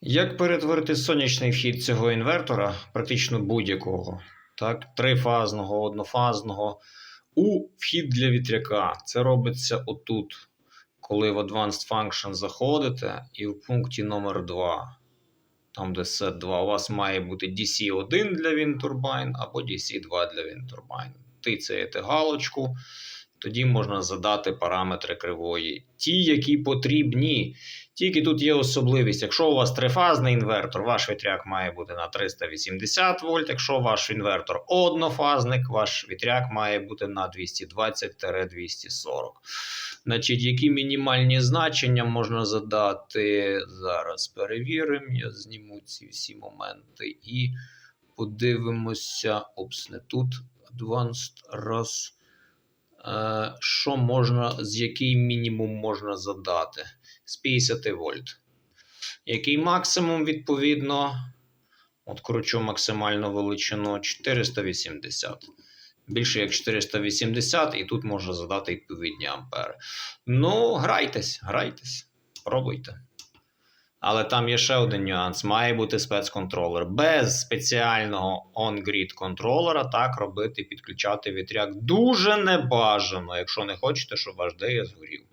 Як перетворити сонячний вхід цього інвертора, практично будь-якого, так, трифазного, однофазного, у вхід для вітряка? Це робиться отут, коли в Advanced Function заходите, і в пункті номер 2 там де set 2, у вас має бути DC1 для Windturbine або DC2 для Windturbine. Тицяєте галочку, тоді можна задати параметри кривої. Ті, які потрібні. Тільки тут є особливість. Якщо у вас трифазний інвертор, ваш вітряк має бути на 380 вольт. Якщо ваш інвертор однофазник, ваш вітряк має бути на 220-240. Значить, які мінімальні значення можна задати? Зараз перевіримо. Я зніму ці всі моменти і подивимося. Опс, не тут. Advanced раз. Е, що можна, з який мінімум можна задати? З 50 вольт. Який максимум, відповідно, от кручу максимальну величину 480. Більше як 480, і тут можна задати відповідні ампери. Ну, грайтесь, грайтесь, пробуйте. Але там є ще один нюанс: має бути спецконтролер. Без спеціального on-grid контролера так робити, підключати вітряк дуже небажано, якщо не хочете, щоб ваш ДЕС згорів.